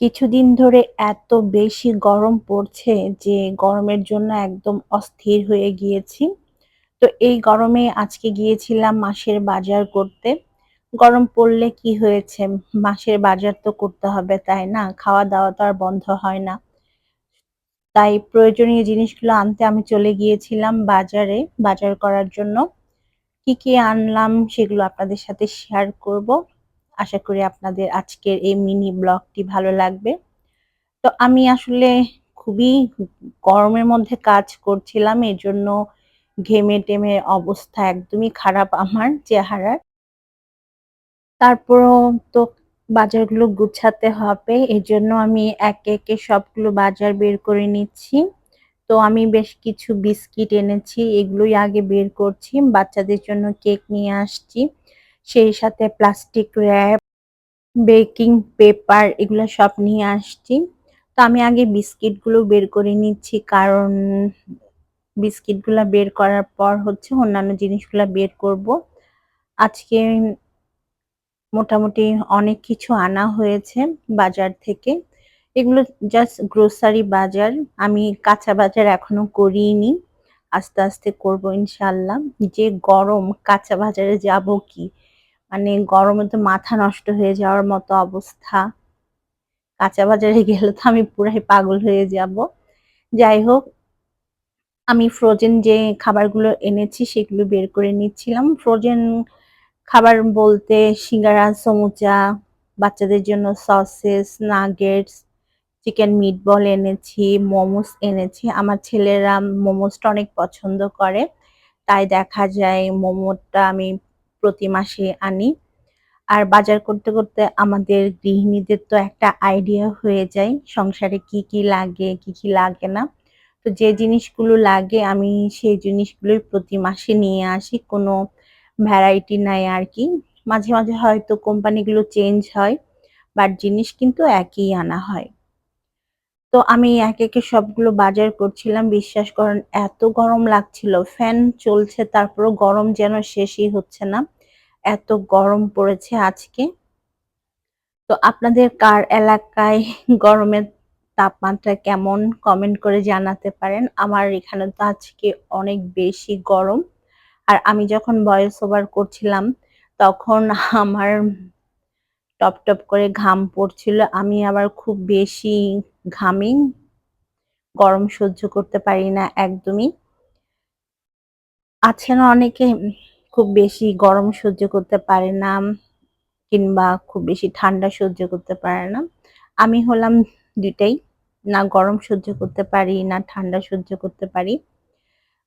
কিছুদিন ধরে এত বেশি গরম পড়ছে যে গরমের জন্য একদম অস্থির হয়ে গিয়েছি। তো এই গরমে আজকে গিয়েছিলাম মাসের বাজার করতে। গরম পড়লে কি হয়েছে? মাসের বাজার তো করতে হবে, তাই না? খাওয়া-দাওয়া তো আর বন্ধ হয় না। তাই প্রয়োজনীয় জিনিসগুলো আনতে আমি চলে গিয়েছিলাম বাজারে, বাজার করার জন্য। কি, কি আনলাম সেগুলো আপনাদের সাথে শেয়ার করব। আশা করি আপনাদের আজকের এই মিনি ব্লগটি ভালো লাগবে। তো আমি আসলে খুবই গরমের মধ্যে কাজ করছিলাম। এর জন্য ঘেমে-টেমে অবস্থা একদমই খারাপ আমার চেহারার। তারপরও তো বাজারগুলো গুছাতে হবে। এজন্য আমি একে, একে সবগুলো বাজার বের করে নিচ্ছি। তো আমি বেশ কিছু বিস্কিট এনেছি। এগুলোই আগে বের করছি। বাচ্চাদের জন্য কেক নিয়ে আসছি। সেই সাথে প্লাস্টিক র‍্যাপ, বেকিং পেপার এগুলো সব নিয়ে আসছি। তো আমি আগে বিস্কিটগুলো বের করে নিচ্ছি কারণ বিস্কিটগুলো বের করার পর হচ্ছে অন্যান্য জিনিসগুলো বের করব। আজকে মোটামুটি অনেক কিছু আনা হয়েছে বাজার থেকে। এগুলো জাস্ট গ্রোসারি বাজার। আমি কাঁচা বাজার এখনও করিনি। আস্তে, আস্তে করব ইনশাল্লাহ যে গরম কাঁচা বাজারে যাব কি? মানে গরমে তো মাথা নষ্ট হয়ে যাওয়ার মতো অবস্থা। কাঁচা বাজারে গেলে তো আমি পুরাই পাগল হয়ে যাব। যাই হোক আমি ফ্রোজেন যে খাবারগুলো এনেছি সেগুলো বের করে নিচ্ছিলাম। ফ্রোজেন খাবার বলতে সিঙ্গারা, সমুচা, বাচ্চাদের জন্য সসেস, নাগেটস, চিকেন মিটবল এনেছি, মোমোস এনেছি। আমার ছেলেরা মোমোসটা অনেক পছন্দ করে। তাই দেখা যায় মোমোটা আমি প্রতি মাসে আনি। আর বাজার করতে, করতে আমাদের গৃহিণীদের তো একটা আইডিয়া হয়ে যায় সংসারে কি, কি লাগে, কি, কি লাগে না। তো যে জিনিসগুলো লাগে আমি সেই জিনিসগুলোই প্রতি মাসে নিয়ে আসি। কোনো ভ্যারাইটি নাই আর কি মাঝে, মাঝে হয়তো কোম্পানিগুলো চেঞ্জ হয়। বাট জিনিস কিন্তু একই আনা হয়। তো আমি একে, একে সবগুলো বাজার করছিলাম। বিশ্বাস করেন এত গরম লাগছিল। ফ্যান চলছে তারপরেও গরম যেন শেষই হচ্ছে না। এত গরম পড়েছে আজকে। তো আপনাদের কার এলাকায় গরমের তাপমাত্রা কেমন কমেন্ট করে জানাতে পারেন। আমার এখানে তো আজকে অনেক বেশি গরম। আর আমি যখন ভয়েস ওভার করছিলাম তখন আমার টপ, টপ করে ঘাম পড়ছিল। আমি আবার খুব বেশি ঘামি। গরম সহ্য করতে পারি না একদমই। আছে না অনেকে খুব বেশি গরম সহ্য করতে পারে না কিংবা খুব বেশি ঠান্ডা সহ্য করতে পারে না। আমি হলাম দুটাই না গরম সহ্য করতে পারি, না ঠান্ডা সহ্য করতে পারি।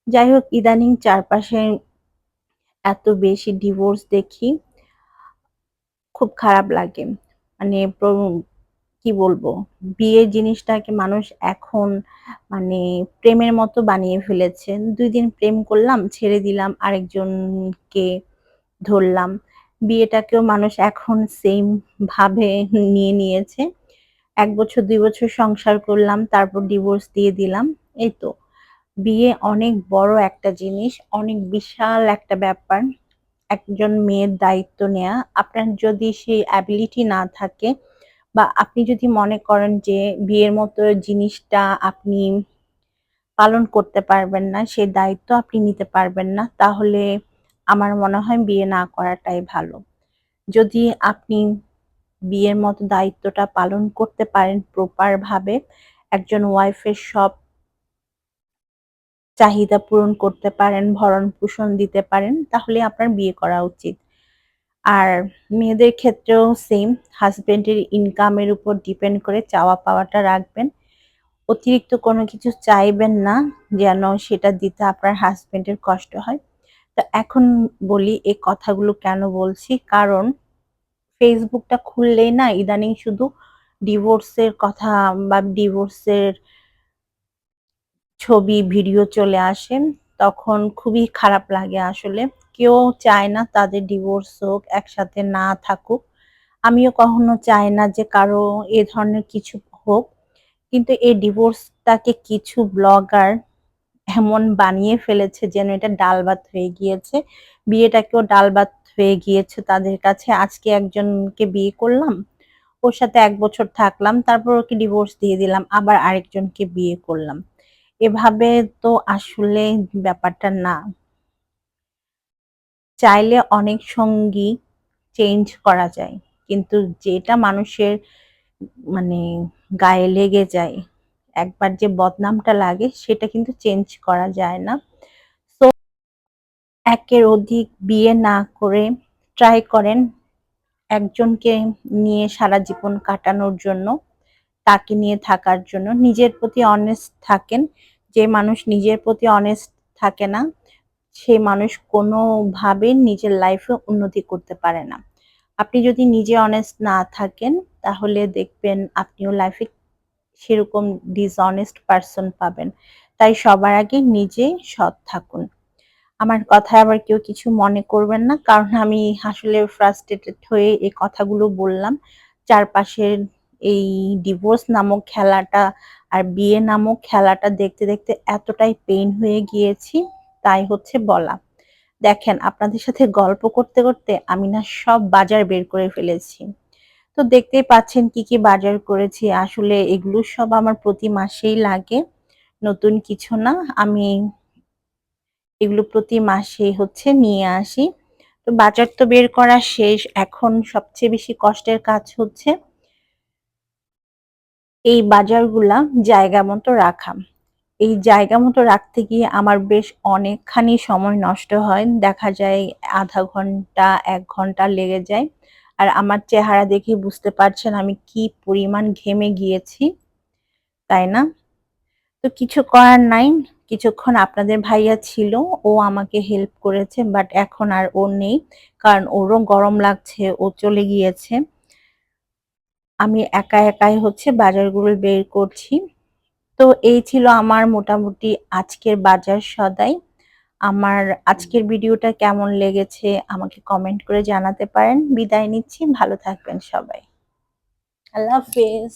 যাই হোক ইদানিং চারপাশে এত বেশি ডিভোর্স দেখি। খুব খারাপ লাগে। মানে কি বলব? বিয়ের জিনিসটাকে মানুষ এখন মানে প্রেমের মতো বানিয়ে ফেলেছে। দুই দিন প্রেম করলাম, ছেড়ে দিলাম, আরেকজনকে ধরলাম। বিয়েটাকেও মানুষ এখন সেম ভাবে নিয়ে নিয়েছে। এক বছর ২ বছর সংসার করলাম, তারপর ডিভোর্স দিয়ে দিলাম। এই তো। বিয়ে অনেক বড় একটা জিনিস, অনেক বিশাল একটা ব্যাপার। একজন মেয়ের দায়িত্ব নেয়া। আপনার যদি সেই অ্যাবিলিটি না থাকে বা আপনি যদি মনে করেন যে বিয়ের মতো জিনিসটা আপনি পালন করতে পারবেন না, সেই দায়িত্ব আপনি নিতে পারবেন না, তাহলে আমার মনে হয় বিয়ে না করাটাই ভালো। যদি আপনি বিয়ের মতো দায়িত্বটা পালন করতে পারেন প্রপার ভাবে, একজন ওয়াইফের সব চাহিদা পূরণ করতে পারেন, ভরণ-পোষণ দিতে পারেন, তাহলে আপনার বিয়ে করা উচিত। আর মেয়েদের ক্ষেত্রেও সেম হাসব্যান্ডের ইনকামের উপর ডিপেন্ড করে চাওয়া পাওয়াটা রাখবেন। অতিরিক্ত কোনো কিছু চাইবেন না যেন সেটা দিতে আপনার হাসব্যান্ডের কষ্ট হয়। তো এখন বলি এই কথাগুলো কেন বলছি? কারণ ফেসবুকটা খুললেই না ইদানিং শুধু ডিভোর্সের কথা বা ডিভোর্সের ছবি, ভিডিও চলে আসে। তখন খুবই খারাপ লাগে আসলে। কেউ চায় না তাদের ডিভোর্স হোক, একসাথে না থাকুক। আমিও কখনো চাই না যে কারও এ ধরনের কিছু হোক। কিন্তু এই ডিভোর্সটাকে কিছু ব্লগার এমন বানিয়ে ফেলেছে যেন এটা ডাল-ভাত হয়ে গিয়েছে। বিয়েটাকেও ডাল-ভাত হয়ে গিয়েছে তাদের কাছে। আজকে একজনকে বিয়ে করলাম, ওর সাথে এক বছর থাকলাম তারপর ওকে ডিভোর্স দিয়ে দিলাম আবার আরেকজনকে বিয়ে করলাম এভাবে তো আসলে ব্যাপারটা না চাইলে অনেক সঙ্গী চেঞ্জ করা যায়। কিন্তু যেটা মানুষের মানে গায়ে লেগে যায়, একবার যে বদনামটা লাগে সেটা কিন্তু চেঞ্জ করা যায় না। তো একের অধিক বিয়ে না করে ট্রাই করেন একজনকে নিয়ে সারা জীবন কাটানোর জন্য, তাকে নিয়ে থাকার জন্য। নিজের প্রতি অনেস্ট থাকেন, যে মানুষ নিজের প্রতি অনেস্ট থাকে না সে মানুষ কোনোভাবে নিজের লাইফে উন্নতি করতে পারে না। আপনি যদি নিজে অনেস্ট না থাকেন, তাহলে দেখবেন আপনিও লাইফে সেরকম ডিসঅনেস্ট পারসন পাবেন। তাই সবার আগে নিজে সৎ থাকুন। আমার কথায় আবার কেউ কিছু মনে করবেন না, কারণ আমি আসলে ফ্রাস্ট্রেটেড হয়ে এই কথাগুলো বললাম। চারপাশের এই ডিভোর্স নামক খেলাটা আর বিয়ে নামক খেলাটা দেখতে দেখতে এতটাই পেইন হয়ে গিয়েছি তাই হচ্ছে বলা। দেখেন, আপনাদের সাথে গল্প করতে করতে আমি না সব বাজার বের করে ফেলেছি। তো দেখতেই পাচ্ছেন কি কি বাজার করেছি। আসলে এগুলো সব আমার প্রতি মাসেই লাগে। নতুন কিছু না, আমি এগুলো প্রতি মাসে হচ্ছে নিয়ে আসি। তো বাজার তো বের করা শেষ, এখন সবচেয়ে বেশি কষ্টের কাজ হচ্ছে এই বাজারগুলা জায়গা মতো রাখা। এই জায়গা মতো রাখতে গিয়ে আমার বেশ অনেকখানি সময় নষ্ট হয়। দেখা যায় আধা ঘণ্টা, এক ঘণ্টা লেগে যায়। আর আমার চেহারা দেখে বুঝতে পারছেন আমি কি পরিমাণ ঘেমে গিয়েছি, তাই না? তো কিছু করার নাই। কিছুক্ষণ আপনাদের ভাইয়া ছিল, ও আমাকে হেল্প করেছে বাট এখন আর ও নেই, কারণ ওরও গরম লাগছে, ও চলে গিয়েছে। আমি একা একাই হচ্ছে বাজারগুলো বের করছি। তো এই ছিল আমার মোটামুটি আজকের বাজার সদাই। আমার আজকের ভিডিওটা কেমন লেগেছে আমাকে কমেন্ট করে জানাতে পারেন। বিদায় নিচ্ছি, ভালো থাকবেন সবাই। আল্লাহ হাফেজ।